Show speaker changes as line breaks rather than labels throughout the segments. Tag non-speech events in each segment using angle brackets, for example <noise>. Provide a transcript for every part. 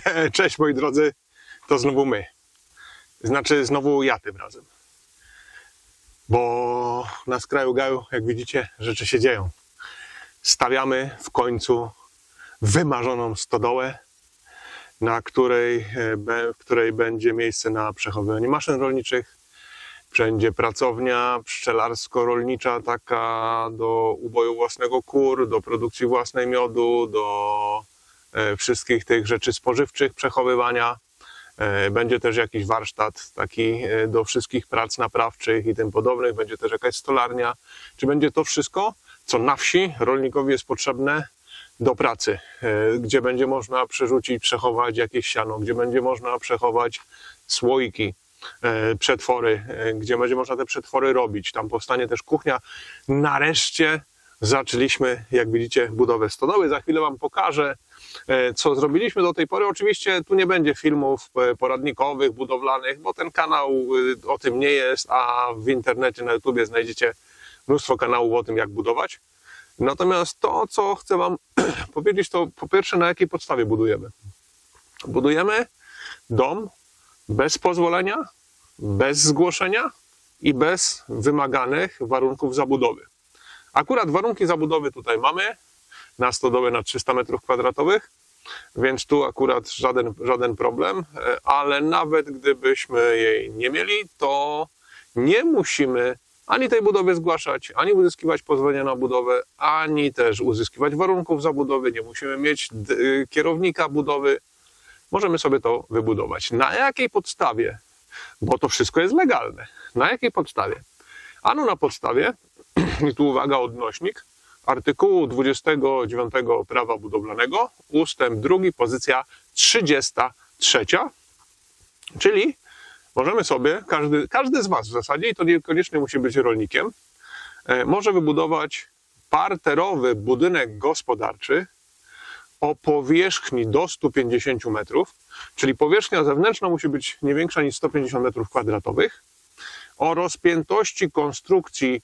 <laughs> Cześć moi drodzy, to znowu my. Znaczy znowu ja tym razem. Bo na skraju gaju, jak widzicie, rzeczy się dzieją. Stawiamy w końcu wymarzoną stodołę, na której, e, w której będzie miejsce na przechowywanie maszyn rolniczych. Będzie pracownia pszczelarsko-rolnicza, taka do uboju własnego kur, do produkcji własnej miodu, do wszystkich tych rzeczy spożywczych, przechowywania. E, Będzie też jakiś warsztat taki e, do wszystkich prac naprawczych i tym podobnych. Będzie też jakaś stolarnia. Czy będzie to wszystko, co na wsi rolnikowi jest potrzebne do pracy, e, gdzie będzie można przerzucić, przechować jakieś siano, gdzie będzie można przechować słoiki, e, przetwory, e, gdzie będzie można te przetwory robić. Tam powstanie też kuchnia. Nareszcie zaczęliśmy, jak widzicie, budowę stodoły. Za chwilę Wam pokażę, e, co zrobiliśmy do tej pory. Oczywiście tu nie będzie filmów e, poradnikowych, budowlanych, bo ten kanał e, o tym nie jest, a w internecie, na YouTubie znajdziecie mnóstwo kanałów o tym, jak budować. Natomiast to, co chcę Wam <clears throat> powiedzieć, to po pierwsze, na jakiej podstawie budujemy. Budujemy dom bez pozwolenia, bez zgłoszenia i bez wymaganych warunków zabudowy. Akurat warunki zabudowy tutaj mamy na stodołę na 300 m2, więc tu akurat żaden, żaden problem, e, ale nawet gdybyśmy jej nie mieli, to nie musimy ani tej budowy zgłaszać, ani uzyskiwać pozwolenia na budowę, ani też uzyskiwać warunków zabudowy, nie musimy mieć y, kierownika budowy. Możemy sobie to wybudować. Na jakiej podstawie? Bo to wszystko jest legalne. Na jakiej podstawie? Ano na podstawie, i <clears throat> tu uwaga, odnośnik, artykułu 29 prawa budowlanego, ustęp 2, pozycja 33, czyli możemy sobie, każdy, każdy z Was w zasadzie, i to niekoniecznie musi być rolnikiem, e, może wybudować parterowy budynek gospodarczy o powierzchni do 150 metrów, czyli powierzchnia zewnętrzna musi być nie większa niż 150 metrów kwadratowych, o rozpiętości konstrukcji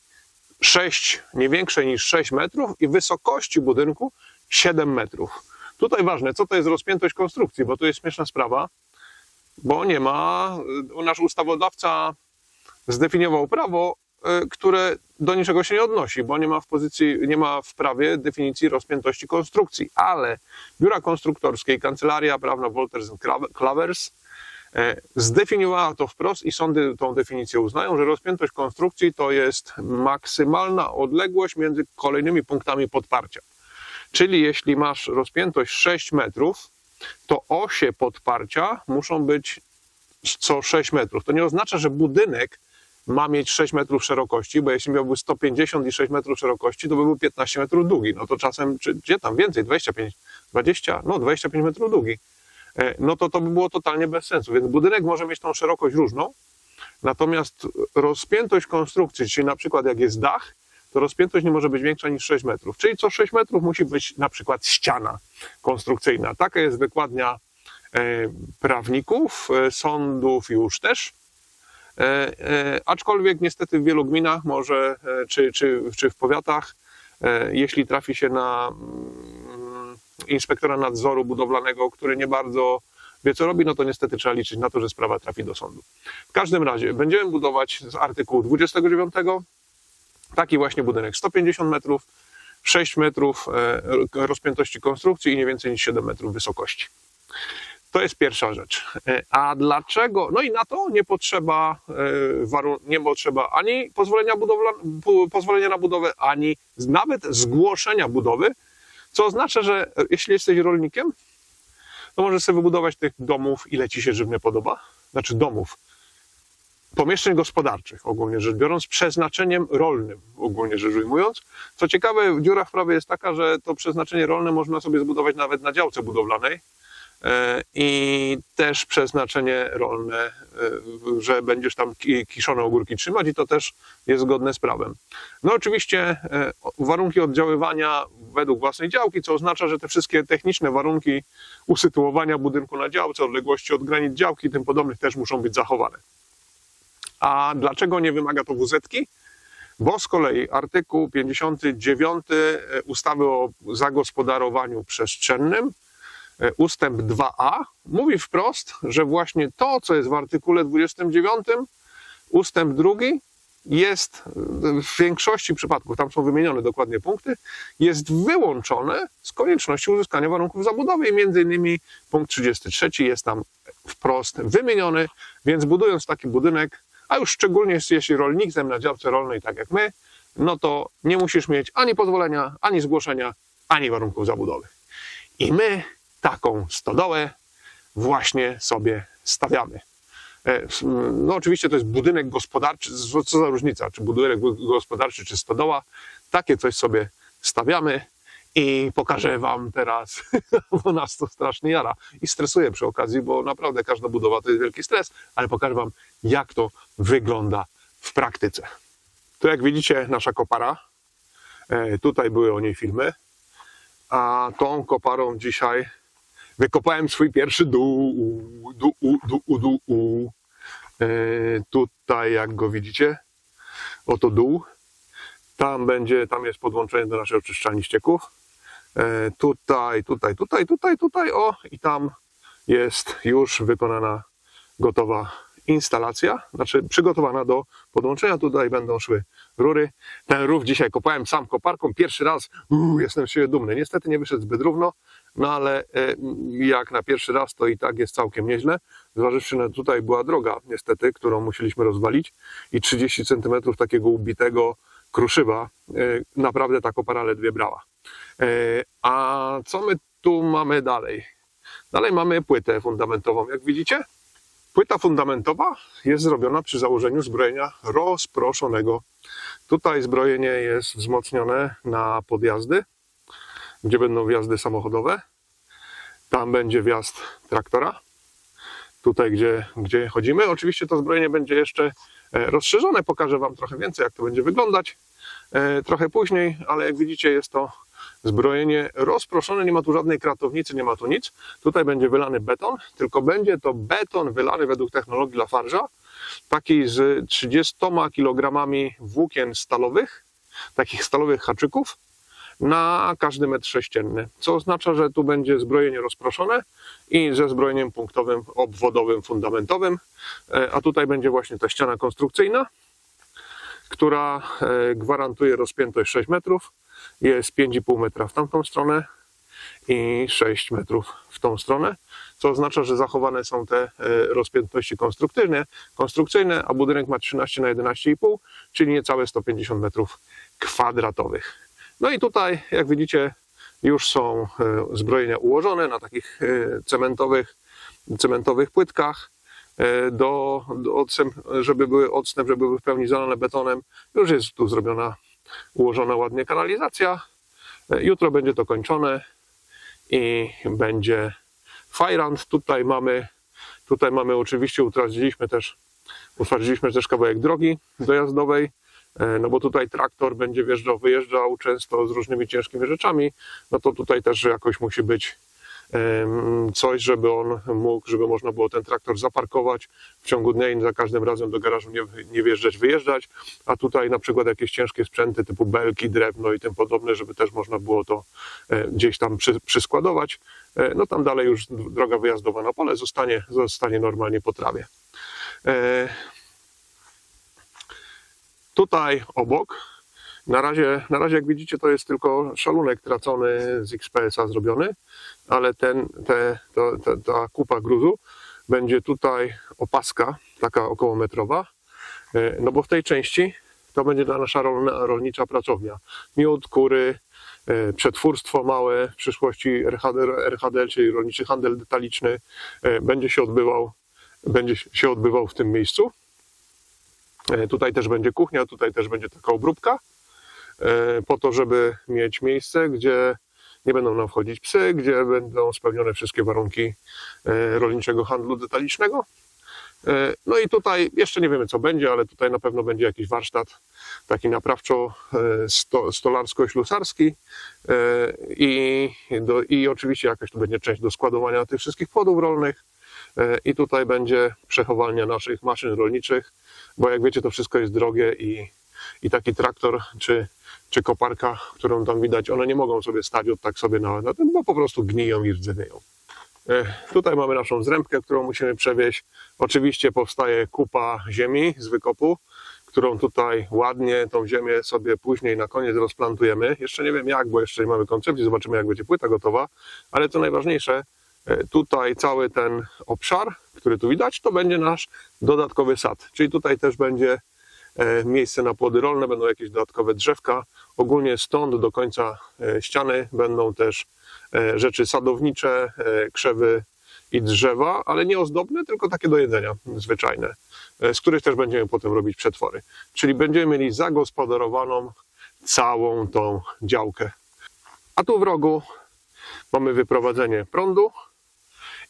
6, nie większe niż 6 metrów i wysokości budynku 7 metrów. Tutaj ważne, co to jest rozpiętość konstrukcji, bo to jest śmieszna sprawa, bo nie ma, y, nasz ustawodawca zdefiniował prawo, y, które do niczego się nie odnosi, bo nie ma w pozycji, nie ma w prawie definicji rozpiętości konstrukcji, ale biura konstruktorskie i kancelaria prawna Wolters Clavers zdefiniowała to wprost i sądy tą definicję uznają, że rozpiętość konstrukcji to jest maksymalna odległość między kolejnymi punktami podparcia. Czyli jeśli masz rozpiętość 6 metrów, to osie podparcia muszą być co 6 metrów. To nie oznacza, że budynek ma mieć 6 metrów szerokości, bo jeśli miałby 150 i 6 metrów szerokości, to by był 15 metrów długi. No to czasem, czy gdzie tam więcej, 25, 20, no 25 metrów długi. E, No to to by było totalnie bez sensu. Więc budynek może mieć tą szerokość różną, natomiast rozpiętość konstrukcji, czyli na przykład jak jest dach, to rozpiętość nie może być większa niż 6 metrów. Czyli co 6 metrów musi być na przykład ściana konstrukcyjna. Taka jest wykładnia e, prawników, e, sądów już też. Aczkolwiek niestety w wielu gminach może, czy, czy, czy w powiatach, jeśli trafi się na inspektora nadzoru budowlanego, który nie bardzo wie co robi, no to niestety trzeba liczyć na to, że sprawa trafi do sądu. W każdym razie będziemy budować z artykułu 29 taki właśnie budynek 150 metrów, 6 metrów e, rozpiętości konstrukcji i nie więcej niż 7 metrów wysokości. To jest pierwsza rzecz. E, A dlaczego? No i na to nie potrzeba, e, nie potrzeba ani pozwolenia, budowla, pozwolenia na budowę, ani nawet zgłoszenia budowy, co oznacza, że jeśli jesteś rolnikiem, to możesz sobie wybudować tych domów, ile ci się żywnie podoba. Znaczy domów, pomieszczeń gospodarczych, ogólnie rzecz biorąc, przeznaczeniem rolnym, ogólnie rzecz ujmując. Co ciekawe, dziura w prawie jest taka, że to przeznaczenie rolne można sobie zbudować nawet na działce budowlanej e, i też przeznaczenie rolne, e, że będziesz tam ki- kiszone ogórki trzymać i to też jest zgodne z prawem. No oczywiście e, warunki oddziaływania według własnej działki, co oznacza, że te wszystkie techniczne warunki usytuowania budynku na działce, odległości od granic działki i tym podobnych też muszą być zachowane. A dlaczego nie wymaga to wz Bo z kolei artykuł 59 ustawy o zagospodarowaniu przestrzennym e, ustęp 2a mówi wprost, że właśnie to, co jest w artykule 29, ustęp drugi jest w większości przypadków, tam są wymienione dokładnie punkty, jest wyłączone z konieczności uzyskania warunków zabudowy i między innymi punkt 33 jest tam wprost wymieniony, więc budując taki budynek, a już szczególnie jeśli rolnikiem na działce rolnej, tak jak my, no to nie musisz mieć ani pozwolenia, ani zgłoszenia, ani warunków zabudowy. I my taką stodołę właśnie sobie stawiamy. E, No oczywiście to jest budynek gospodarczy, co za różnica, czy budynek gospodarczy, czy stodoła. Takie coś sobie stawiamy i pokażę wam teraz, <laughs> bo nas to strasznie jara i stresuje przy okazji, bo naprawdę każda budowa to jest wielki stres, ale pokażę wam, jak to wygląda w praktyce. Tu jak widzicie nasza kopara, E, tutaj były o niej filmy, a tą koparą dzisiaj wykopałem swój pierwszy dół, dół, dół, dół, dół. E, Tutaj jak go widzicie, oto dół. Tam będzie, tam jest podłączenie do naszej oczyszczalni ścieków. E, Tutaj, tutaj, tutaj, tutaj, tutaj, o i tam jest już wykonana gotowa instalacja, znaczy przygotowana do podłączenia. Tutaj będą szły rury. Ten rów dzisiaj kopałem sam koparką. Pierwszy raz uu, jestem siebie dumny. Niestety nie wyszedł zbyt równo, no ale e, jak na pierwszy raz to i tak jest całkiem nieźle. Zważywszy na tutaj była droga niestety, którą musieliśmy rozwalić i 30 cm takiego ubitego kruszywa e, naprawdę ta kopara ledwie brała. E, a co my tu mamy dalej? Dalej mamy płytę fundamentową, jak widzicie. Płyta fundamentowa jest zrobiona przy założeniu zbrojenia rozproszonego. Tutaj zbrojenie jest wzmocnione na podjazdy, gdzie będą wjazdy samochodowe. Tam będzie wjazd traktora. Tutaj, gdzie, gdzie chodzimy. Oczywiście to zbrojenie będzie jeszcze e, rozszerzone. Pokażę Wam trochę więcej, jak to będzie wyglądać e, trochę później, ale jak widzicie, jest to zbrojenie rozproszone, nie ma tu żadnej kratownicy, nie ma tu nic. Tutaj będzie wylany beton, tylko będzie to beton wylany według technologii Lafarge'a, taki z 30 kg włókien stalowych, takich stalowych haczyków, na każdy metr sześcienny, co oznacza, że tu będzie zbrojenie rozproszone i ze zbrojeniem punktowym, obwodowym, fundamentowym, E, a tutaj będzie właśnie ta ściana konstrukcyjna, która e, gwarantuje rozpiętość 6 metrów, jest 5,5 metra w tamtą stronę i 6 metrów w tą stronę, co oznacza, że zachowane są te e, rozpiętości konstrukcyjne, konstrukcyjne a budynek ma 13 na 11,5, czyli niecałe 150 metrów kwadratowych. No i tutaj, jak widzicie, już są e, zbrojenia ułożone na takich e, cementowych, cementowych płytkach e, do, do odstęp, żeby były odstęp, żeby były w pełni zalane betonem. Już jest tu zrobiona, ułożona ładnie kanalizacja. Jutro będzie to kończone i będzie fajrant. Tutaj mamy, tutaj mamy oczywiście, utwardziliśmy też, utwardziliśmy też kawałek drogi dojazdowej, no bo tutaj traktor będzie wjeżdżał, wyjeżdżał często z różnymi ciężkimi rzeczami, no to tutaj też jakoś musi być coś, żeby on mógł, żeby można było ten traktor zaparkować w ciągu dnia i za każdym razem do garażu nie, nie wjeżdżać, wyjeżdżać, a tutaj na przykład jakieś ciężkie sprzęty typu belki, drewno i tym podobne, żeby też można było to e, gdzieś tam przy, przyskładować. E, No tam dalej już droga wyjazdowa na pole zostanie, zostanie normalnie po trawie. Tutaj obok, na razie, na razie jak widzicie, to jest tylko szalunek tracony z XPS-a zrobiony, ale ten, te, to, ta kupa gruzu będzie tutaj opaska, taka około metrowa, E, no bo w tej części to będzie ta nasza rolna, rolnicza pracownia. Miód, kury, e, przetwórstwo małe, w przyszłości RHD, RHD, czyli rolniczy handel detaliczny, e, będzie się odbywał, będzie się odbywał w tym miejscu. E, Tutaj też będzie kuchnia, tutaj też będzie taka obróbka, e, po to, żeby mieć miejsce, gdzie nie będą nam wchodzić psy, gdzie będą spełnione wszystkie warunki e, rolniczego handlu detalicznego. No i tutaj jeszcze nie wiemy, co będzie, ale tutaj na pewno będzie jakiś warsztat taki naprawczo sto, stolarsko-ślusarski e, i, do, i oczywiście jakaś tu będzie część do składowania tych wszystkich płodów rolnych i tutaj będzie przechowalnia naszych maszyn rolniczych, bo jak wiecie, to wszystko jest drogie i, i taki traktor czy, czy koparka, którą tam widać, one nie mogą sobie stać od tak sobie na, na tym, bo po prostu gniją i rdzewieją. E, Tutaj mamy naszą zrębkę, którą musimy przewieźć. Oczywiście powstaje kupa ziemi z wykopu, którą tutaj ładnie tą ziemię sobie później na koniec rozplantujemy. Jeszcze nie wiem jak, bo jeszcze nie mamy koncepcji, zobaczymy jak będzie płyta gotowa, ale co najważniejsze, tutaj cały ten obszar, który tu widać, to będzie nasz dodatkowy sad. Czyli tutaj też będzie e, miejsce na płody rolne, będą jakieś dodatkowe drzewka. Ogólnie stąd do końca e, ściany będą też e, rzeczy sadownicze, e, krzewy i drzewa, ale nie ozdobne, tylko takie do jedzenia zwyczajne, e, z których też będziemy potem robić przetwory. Czyli będziemy mieli zagospodarowaną całą tą działkę. A tu w rogu mamy wyprowadzenie prądu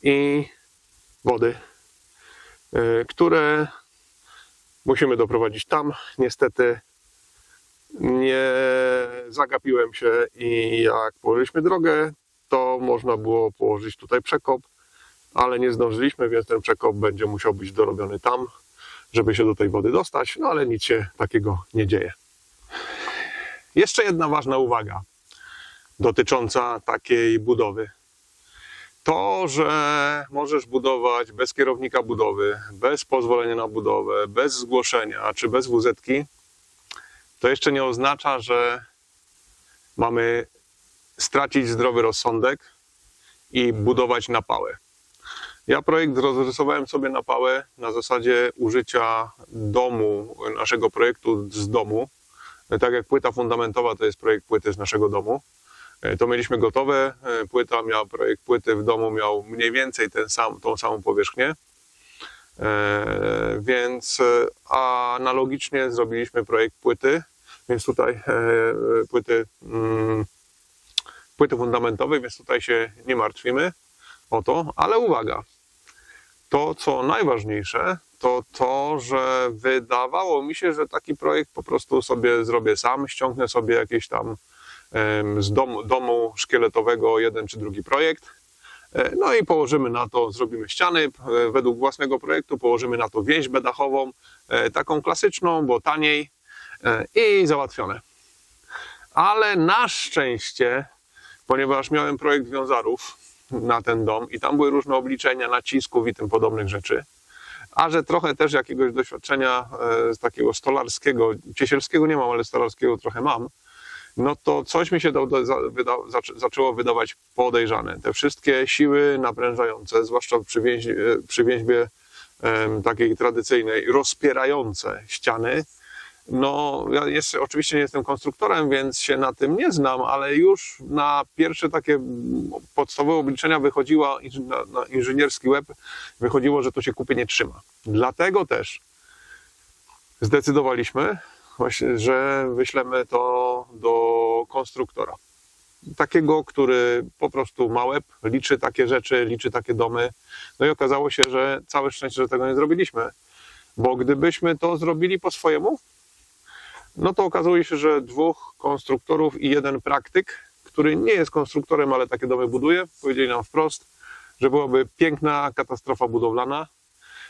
i wody, e, które musimy doprowadzić tam. Niestety nie zagapiłem się i jak położyliśmy drogę, to można było położyć tutaj przekop, ale nie zdążyliśmy, więc ten przekop będzie musiał być dorobiony tam, żeby się do tej wody dostać, no ale nic się takiego nie dzieje. Jeszcze jedna ważna uwaga dotycząca takiej budowy. To, że możesz budować bez kierownika budowy, bez pozwolenia na budowę, bez zgłoszenia czy bez wz to jeszcze nie oznacza, że mamy stracić zdrowy rozsądek i budować na pałę. Ja projekt rozrysowałem sobie na pałę na zasadzie użycia domu, naszego projektu z domu. Tak jak płyta fundamentowa to jest projekt płyty z naszego domu. E, To mieliśmy gotowe. E, Płyta miał, projekt płyty w domu miał mniej więcej ten sam, tą samą powierzchnię. E, Więc analogicznie zrobiliśmy projekt płyty, więc tutaj płyty, mm, płyty fundamentowej, więc tutaj się nie martwimy o to, ale uwaga, to co najważniejsze, to to, że wydawało mi się, że taki projekt po prostu sobie zrobię sam, ściągnę sobie jakieś tam z domu, domu szkieletowego jeden czy drugi projekt, e, no i położymy na to, zrobimy ściany e, według własnego projektu, położymy na to więźbę dachową, e, taką klasyczną, bo taniej i załatwione. Ale na szczęście, ponieważ miałem projekt wiązarów na ten dom i tam były różne obliczenia nacisków i tym podobnych rzeczy, a że trochę też jakiegoś doświadczenia z takiego stolarskiego, ciesielskiego nie mam, ale stolarskiego trochę mam, no to coś mi się do, do, zaczęło wydawać podejrzane. Te wszystkie siły naprężające, zwłaszcza przy, więź, e, przy więźbie em, takiej tradycyjnej, rozpierające ściany, no, ja jeszcze oczywiście nie jestem konstruktorem, więc się na tym nie znam, ale już na pierwsze takie podstawowe obliczenia wychodziło, na, na inżynierski web, wychodziło, że to się kupy nie trzyma. Dlatego też zdecydowaliśmy, właśnie, że wyślemy to do konstruktora. Takiego, który po prostu ma łeb, liczy takie rzeczy, liczy takie domy. No i okazało się, że całe szczęście, że tego nie zrobiliśmy. Bo gdybyśmy to zrobili po swojemu, no to okazuje się, że dwóch konstruktorów i jeden praktyk, który nie jest konstruktorem, ale takie domy buduje, powiedzieli nam wprost, że byłaby piękna katastrofa budowlana,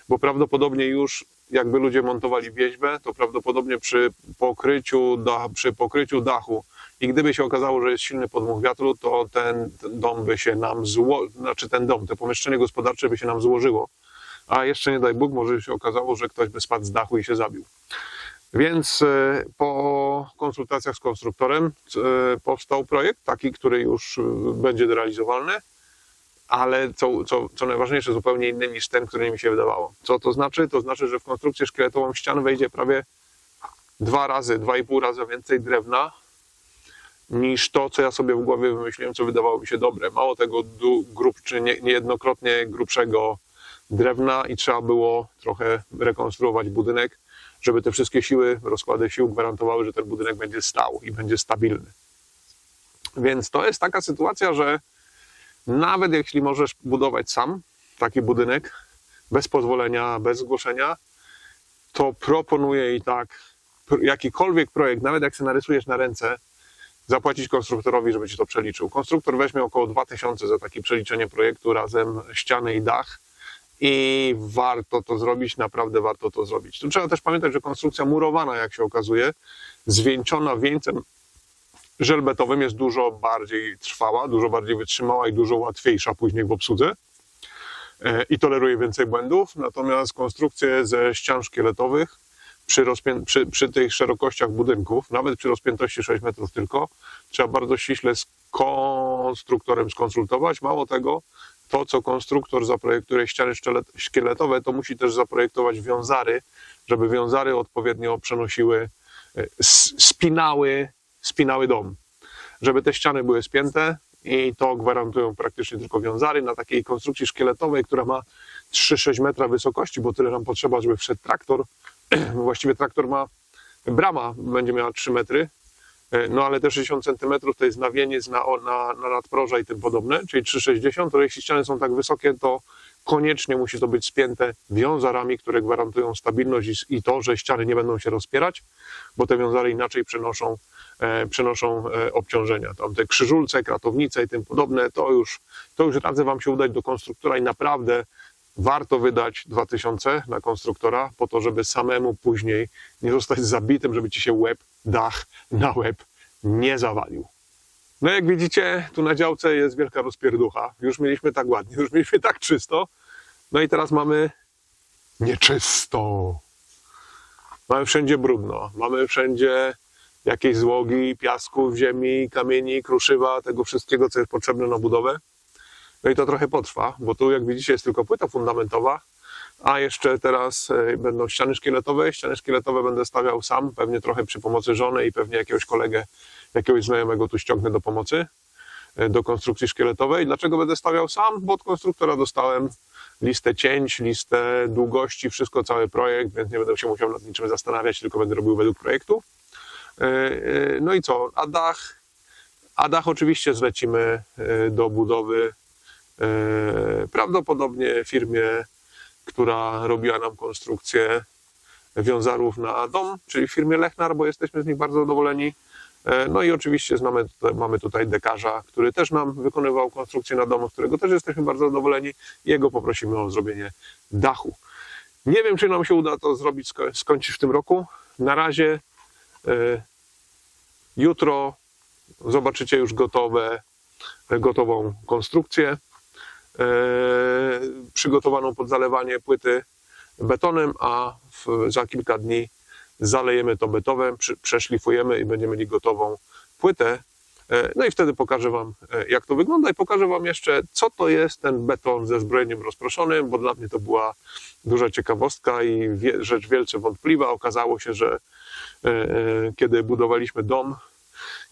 bo prawdopodobnie już jakby ludzie montowali wieźbę, to prawdopodobnie przy pokryciu, przy pokryciu dachu i gdyby się okazało, że jest silny podmuch wiatru, to ten, ten dom by się nam zło, znaczy ten dom, to pomieszczenie gospodarcze by się nam złożyło. A jeszcze nie daj Bóg, może się okazało, że ktoś by spadł z dachu i się zabił. Więc e, po konsultacjach z konstruktorem e, powstał projekt, taki, który już e, będzie realizowalny, ale co, co, co najważniejsze, zupełnie inny niż ten, który mi się wydawało. Co to znaczy? To znaczy, że w konstrukcję szkieletową ścian wejdzie prawie dwa razy, dwa i pół razy więcej drewna niż to, co ja sobie w głowie wymyśliłem, co wydawało mi się dobre. Mało tego, grub, czy nie, niejednokrotnie grubszego drewna i trzeba było trochę rekonstruować budynek, żeby te wszystkie siły, rozkłady sił gwarantowały, że ten budynek będzie stał i będzie stabilny. Więc to jest taka sytuacja, że nawet jeśli możesz budować sam taki budynek bez pozwolenia, bez zgłoszenia, to proponuję i tak jakikolwiek projekt, nawet jak się narysujesz na ręce, zapłacić konstruktorowi, żeby ci to przeliczył. Konstruktor weźmie około 2000 za takie przeliczenie projektu razem ściany i dach i warto to zrobić, naprawdę warto to zrobić. Tu trzeba też pamiętać, że konstrukcja murowana, jak się okazuje, zwieńczona wieńcem żelbetowym jest dużo bardziej trwała, dużo bardziej wytrzymała i dużo łatwiejsza później w obsłudze. e, i toleruje więcej błędów. Natomiast konstrukcje ze ścian szkieletowych przy, przy, przy tych szerokościach budynków, nawet przy rozpiętości 6 metrów tylko, trzeba bardzo ściśle z konstruktorem skonsultować. Mało tego, to co konstruktor zaprojektuje ściany szkieletowe, to musi też zaprojektować wiązary, żeby wiązary odpowiednio przenosiły, e, spinały, spinały dom. Żeby te ściany były spięte i to gwarantują praktycznie tylko wiązary na takiej konstrukcji szkieletowej, która ma 3-6 metra wysokości, bo tyle nam potrzeba, żeby wszedł traktor. <clears throat> Właściwie traktor ma, brama będzie miała 3 metry, e, no ale te 60 cm to jest nawieniec na, na, na nadproża i tym podobne, czyli 3,60, to jeśli ściany są tak wysokie, to koniecznie musi to być spięte wiązarami, które gwarantują stabilność i, i to, że ściany nie będą się rozpierać, bo te wiązary inaczej przenoszą, przenoszą e, obciążenia. Tam te krzyżulce, kratownice i tym podobne, to już, to już radzę Wam się udać do konstruktora i naprawdę warto wydać 2000 na konstruktora po to, żeby samemu później nie zostać zabitym, żeby Ci się łeb, dach na łeb nie zawalił. No jak widzicie, tu na działce jest wielka rozpierducha. Już mieliśmy tak ładnie, już mieliśmy tak czysto. No i teraz mamy nieczysto. Mamy wszędzie brudno, mamy wszędzie jakieś złogi, piasku ziemi, kamieni, kruszywa, tego wszystkiego, co jest potrzebne na budowę. No i to trochę potrwa, bo tu jak widzicie jest tylko płyta fundamentowa, a jeszcze teraz e, będą ściany szkieletowe. Ściany szkieletowe będę stawiał sam, pewnie trochę przy pomocy żony i pewnie jakiegoś kolegę, jakiegoś znajomego tu ściągnę do pomocy, e, do konstrukcji szkieletowej. Dlaczego będę stawiał sam? Bo od konstruktora dostałem listę cięć, listę długości, wszystko, cały projekt, więc nie będę się musiał nad niczym zastanawiać, tylko będę robił według projektu. E, e, No i co? A dach? A dach oczywiście zlecimy e, do budowy prawdopodobnie firmie, która robiła nam konstrukcję wiązarów na dom, czyli firmie Lechnar, bo jesteśmy z nich bardzo zadowoleni. No i oczywiście znamy, mamy tutaj dekarza, który też nam wykonywał konstrukcję na domu, z którego też jesteśmy bardzo zadowoleni. Jego poprosimy o zrobienie dachu. Nie wiem, czy nam się uda to zrobić, sko- skończyć w tym roku. Na razie jutro zobaczycie już gotowe, gotową konstrukcję e, przygotowaną pod zalewanie płyty betonem, a w, za kilka dni zalejemy to betonem, przeszlifujemy i będziemy mieli gotową płytę. E, No i wtedy pokażę Wam, jak to wygląda i pokażę Wam jeszcze, co to jest ten beton ze zbrojeniem rozproszonym, bo dla mnie to była duża ciekawostka i rzecz wielce wątpliwa. Okazało się, że kiedy budowaliśmy dom,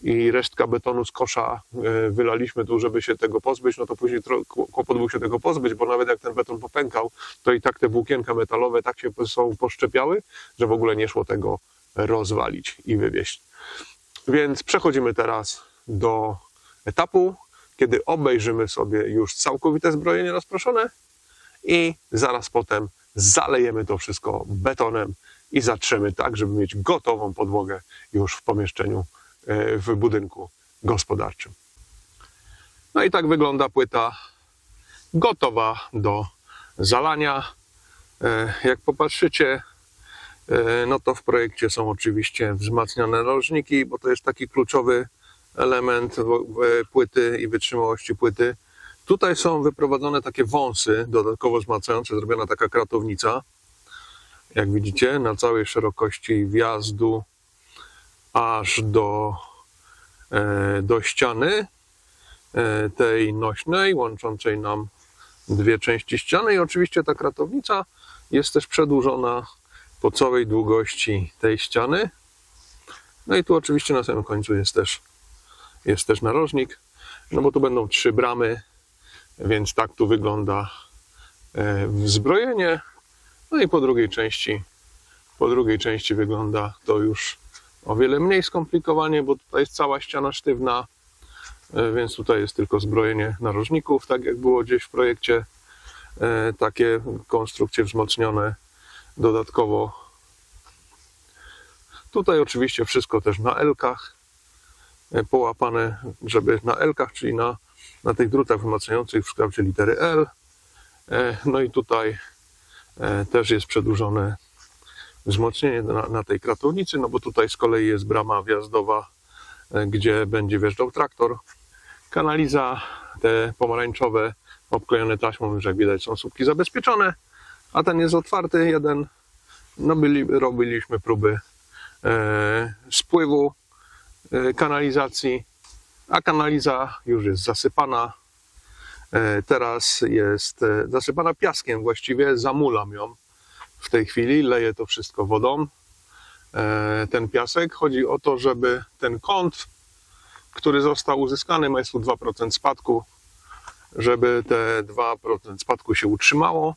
i resztka betonu z kosza e, wylaliśmy tu, żeby się tego pozbyć, no to później kłopot był się tego pozbyć, bo nawet jak ten beton popękał, to i tak te włókienka metalowe tak się sobą poszczepiały, że w ogóle nie szło tego rozwalić i wywieźć. Więc przechodzimy teraz do etapu, kiedy obejrzymy sobie już całkowite zbrojenie rozproszone i zaraz potem zalejemy to wszystko betonem i zatrzemy tak, żeby mieć gotową podłogę już w pomieszczeniu, e, w budynku gospodarczym. No i tak wygląda płyta gotowa do zalania. E, Jak popatrzycie, e, no to w projekcie są oczywiście wzmacniane narożniki, bo to jest taki kluczowy element płyty i wytrzymałości płyty. Tutaj są wyprowadzone takie wąsy dodatkowo wzmacniające, zrobiona taka kratownica. Jak widzicie, na całej szerokości wjazdu aż do, e, do ściany e, tej nośnej, łączącej nam dwie części ściany. I oczywiście ta kratownica jest też przedłużona po całej długości tej ściany. No i tu oczywiście na samym końcu jest też, jest też narożnik, no bo tu będą trzy bramy, więc tak tu wygląda e, wzbrojenie. No i po drugiej części, po drugiej części wygląda to już o wiele mniej skomplikowanie, bo tutaj jest cała ściana sztywna, e, więc tutaj jest tylko zbrojenie narożników, tak jak było gdzieś w projekcie. E, Takie konstrukcje wzmocnione dodatkowo. Tutaj oczywiście wszystko też na elkach, e, połapane, żeby na elkach, czyli na, na tych drutach wzmacniających w kształcie litery L. No i tutaj też jest przedłużone wzmocnienie na, na tej kratownicy, no bo tutaj z kolei jest brama wjazdowa, e, gdzie będzie wjeżdżał traktor. Kanaliza, te pomarańczowe obklejone taśmą, już jak widać są słupki zabezpieczone, a ten jest otwarty, jeden. No byli, robiliśmy próby e, spływu e, kanalizacji, a kanaliza już jest zasypana. E, teraz jest e, zasypana piaskiem, właściwie zamulam ją w tej chwili, leję to wszystko wodą. E, ten piasek. Chodzi o to, żeby ten kąt, który został uzyskany, ma jest tu 2% spadku, żeby te 2% spadku się utrzymało,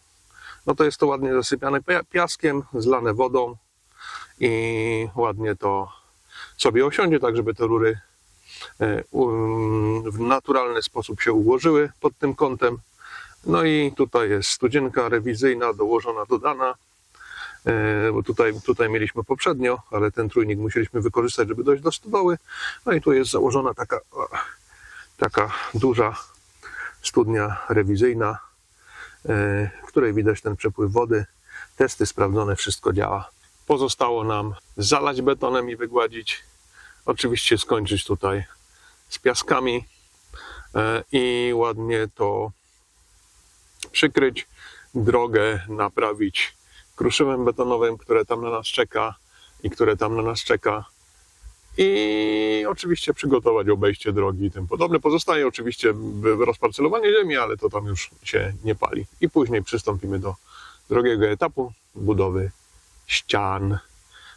no to jest to ładnie zasypiane pia- piaskiem, zlane wodą i ładnie to sobie osiądzie, tak żeby te rury w naturalny sposób się ułożyły pod tym kątem. No i tutaj jest studzienka rewizyjna dołożona, dodana. E, bo tutaj, tutaj mieliśmy poprzednio, ale ten trójnik musieliśmy wykorzystać, żeby dojść do stodoły. No i tu jest założona taka, taka duża studnia rewizyjna, e, w której widać ten przepływ wody. Testy sprawdzone, wszystko działa. Pozostało nam zalać betonem i wygładzić. Oczywiście skończyć tutaj z piaskami e, i ładnie to przykryć, drogę naprawić kruszywem betonowym, które tam na nas czeka i które tam na nas czeka. I oczywiście przygotować obejście drogi i tym podobne. Pozostaje oczywiście rozparcelowanie ziemi, ale to tam już się nie pali. I później przystąpimy do drugiego etapu budowy ścian.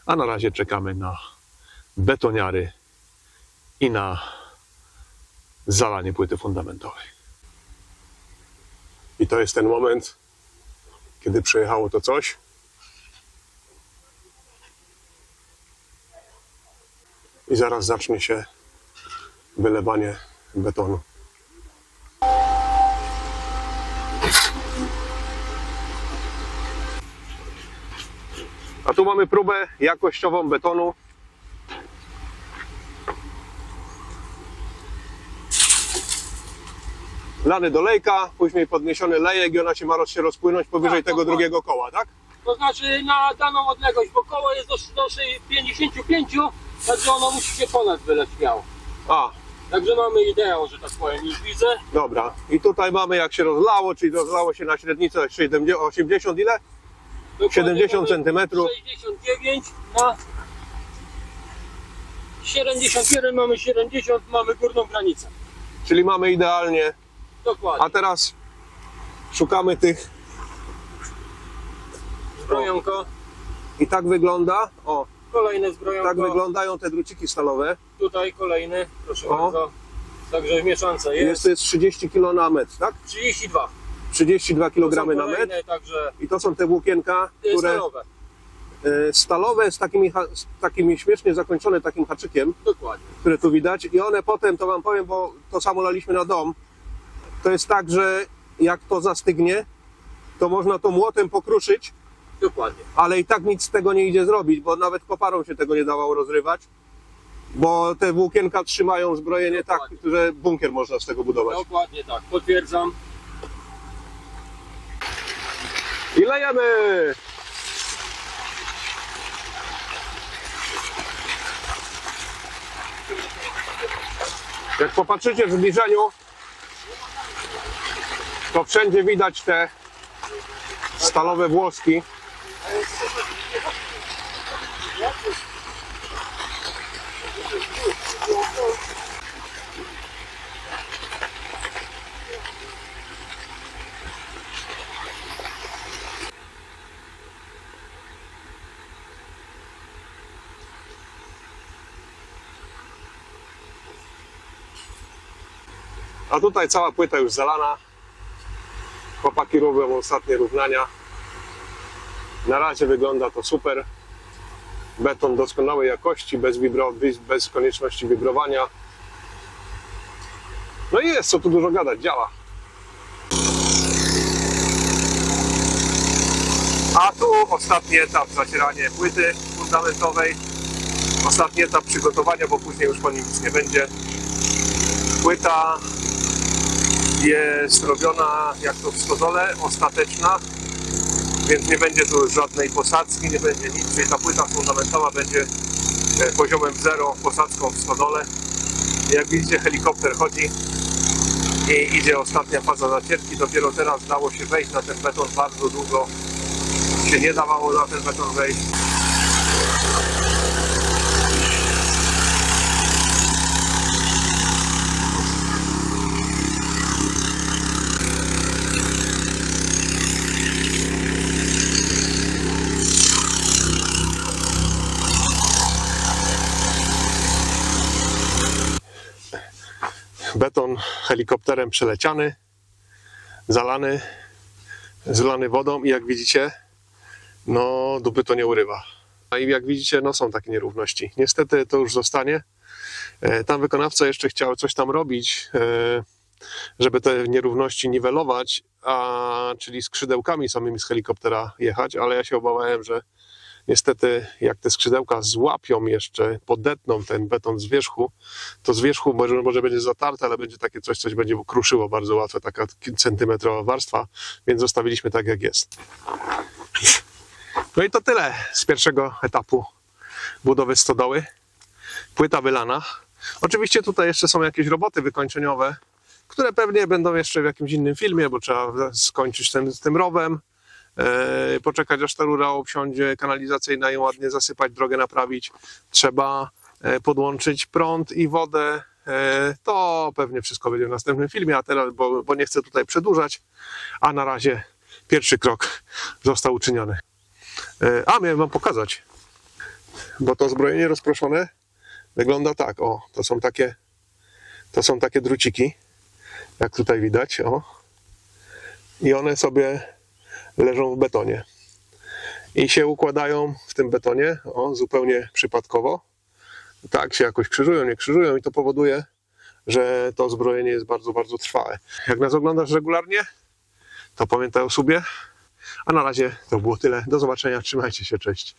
A na razie czekamy na betoniary i na zalanie płyty fundamentowej. I to jest ten moment, kiedy przyjechało to coś. I zaraz zacznie się wylewanie betonu. A tu mamy próbę jakościową betonu. Lany do lejka, później podniesiony lejek i ona się ma się rozpłynąć powyżej
Tak,
tego
dokładnie.
drugiego koła, tak?
To znaczy na daną odległość, bo koło jest do, do 55, także ono musi się ponad wyleć miało.
A,
Także mamy ideał, że tak powiem, już widzę.
Dobra, i tutaj mamy jak się rozlało, czyli rozlało się na średnicę 70, 80 ile?
Dokładnie
70
mamy
centymetrów.
69 na 71 mamy 70, mamy górną granicę.
Czyli mamy idealnie.
Dokładnie.
A teraz szukamy tych
Zbrojonko,
i tak wygląda. O,
kolejne
tak
zbrojonko.
wyglądają te druciki stalowe.
Tutaj kolejny, proszę
O.
bardzo. Także w mieszance
Jest
jest.
to jest 30 kg na metr, tak?
32.
32
To są
kg na metr.
także
I to są te włókienka,
y,
które
stalowe.
e, stalowe z takimi, z takimi śmiesznie zakończone takim haczykiem,
Dokładnie.
które tu widać. I one potem, to wam powiem, bo to samo laliśmy na dom. To jest tak, że jak to zastygnie, to można to młotem pokruszyć,
Dokładnie.
ale i tak nic z tego nie idzie zrobić, bo nawet koparą się tego nie dawało rozrywać, bo te włókienka trzymają zbrojenie tak,
Dokładnie.
że bunkier można z tego budować.
Dokładnie tak. Potwierdzam.
I lejemy! Jak popatrzycie w zbliżeniu, to wszędzie widać te stalowe włoski. A tutaj cała płyta już zalana. Chłopaki robią ostatnie równania. Na razie wygląda to super. Beton doskonałej jakości, bez, wibro, bez- konieczności wibrowania. No i jest co tu dużo gadać, działa. A tu ostatni etap zacieranie płyty fundamentowej. Ostatni etap przygotowania, bo później już po nim nic nie będzie. Płyta jest robiona jak to w stodole, ostateczna, więc nie będzie tu żadnej posadzki, nie będzie nic, czyli ta płyta fundamentowa będzie e, poziomem zero posadzką w stodole. Jak widzicie helikopter chodzi, I idzie ostatnia faza zacierki. Dopiero teraz dało się wejść na ten beton. Bardzo długo się nie dawało na ten beton wejść. Beton helikopterem przeleciany, zalany, zlany wodą i jak widzicie, no dupy to nie urywa. No i jak widzicie, no są takie nierówności. Niestety to już zostanie. E, Tam wykonawca jeszcze chciał coś tam robić, e, żeby te nierówności niwelować, a czyli skrzydełkami samymi z helikoptera jechać, ale ja się obawiałem, że niestety jak te skrzydełka złapią jeszcze, podetną ten beton z wierzchu, to z wierzchu może, może będzie zatarte, ale będzie takie coś, coś będzie kruszyło bardzo łatwo, taka centymetrowa warstwa, więc zostawiliśmy tak jak jest. No i to tyle z pierwszego etapu budowy stodoły. Płyta wylana. Oczywiście tutaj jeszcze są jakieś roboty wykończeniowe, które pewnie będą jeszcze w jakimś innym filmie, bo trzeba skończyć ten, z tym rowem, poczekać aż ta rura obsiądzie kanalizacyjna i ładnie zasypać, drogę naprawić. Trzeba e, podłączyć prąd i wodę. E, To pewnie wszystko będzie w następnym filmie, a teraz, bo, bo nie chcę tutaj przedłużać, a na razie pierwszy krok został uczyniony. E, A, miałem wam pokazać, bo to zbrojenie rozproszone wygląda tak, o, to są takie, to są takie druciki, jak tutaj widać, o, i one sobie leżą w betonie i się układają w tym betonie, o, zupełnie przypadkowo, tak się jakoś krzyżują, nie krzyżują i to powoduje, że to zbrojenie jest bardzo, bardzo trwałe. Jak nas oglądasz regularnie, to pamiętaj o sobie, a na razie to było tyle. Do zobaczenia, trzymajcie się, cześć.